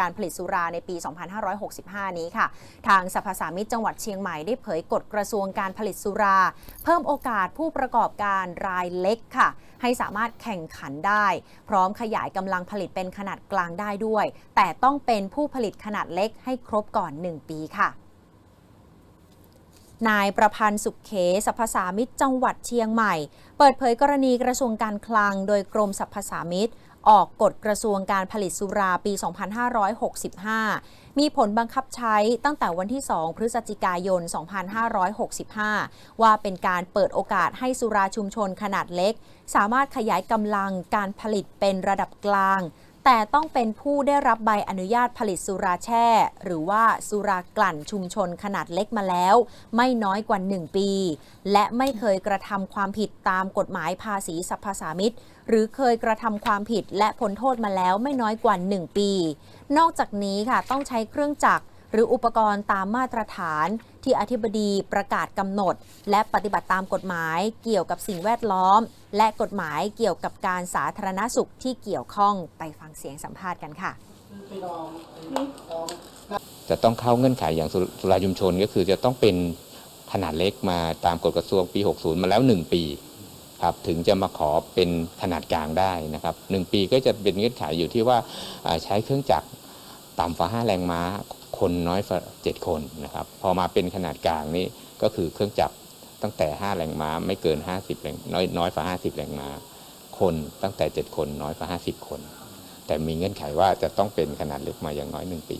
การผลิตสุราในปี 2565 นี้ค่ะ ทางสภาสามิตจังหวัดเชียงใหม่ได้เผยกฎกระทรวงการผลิตสุรา เพิ่มโอกาสผู้ประกอบการรายเล็กค่ะ ให้สามารถแข่งขันได้ พร้อมขยายกำลังผลิตเป็นขนาดกลางได้ด้วย แต่ต้องเป็นผู้ผลิตขนาดเล็กให้ครบก่อน 1 ปีค่ะ นายประพันธ์สุขเขสรรพสามิตจังหวัดเชียงใหม่ เปิดเผยกรณีกระทรวงการคลัง โดยกรมสรรพสามิตออกกฎกระทรวงการผลิตสุราปี 2565 มีผลบังคับใช้ตั้งแต่วันที่ 2 พฤศจิกายน 2565 ว่าเป็นการเปิดโอกาสให้สุราชุมชนขนาดเล็ก สามารถขยายกำลังการผลิตเป็นระดับกลาง แต่ต้องเป็นผู้ได้รับใบอนุญาตผลิตสุราแช่ หรือว่าสุรากลั่นชุมชนขนาดเล็กมาแล้ว ไม่น้อยกว่า 1 ปี และไม่เคยกระทำความผิดตามกฎหมายภาษีสรรพสามิตหรือเคยกระทำความผิดและพ้นโทษมาแล้วไม่น้อยกว่า 1 ปี นอกจากนี้ค่ะต้องใช้เครื่องจักร หรืออุปกรณ์ตามมาตรฐานที่อธิบดีประกาศกำหนด และปฏิบัติตามกฎหมายเกี่ยวกับสิ่งแวดล้อม และกฎหมายเกี่ยวกับการสาธารณสุขที่เกี่ยวข้องไปฟังเสียงสัมภาษณ์กันค่ะ จะต้องเข้าเงื่อนไขอย่างสุราชุมชนก็คือจะต้องเป็นขนาดเล็กมาตามกฎกระทรวงปี 60 มาแล้ว 1 ปีครับถึงจะมาขอเป็นขนาดกลางได้นะครับหนึ่งปีก็จะเป็นเงื่อนไขอยู่ที่ว่าใช้เครื่องจักรต่ำฝ่า5แรงม้า คนน้อยกว่า7คนนะครับ พอมาเป็นขนาดกลางนี้ก็คือเครื่องจักรตั้งแต่ 5 แรงม้าไม่เกิน 50แรงน้อยน้อยกว่า 50 แรงม้า คนตั้งแต่ 7 คนน้อยกว่า 50 คน แต่มีเงื่อนไขว่าจะต้องเป็นขนาดเล็กมาอย่างน้อย 1 ปี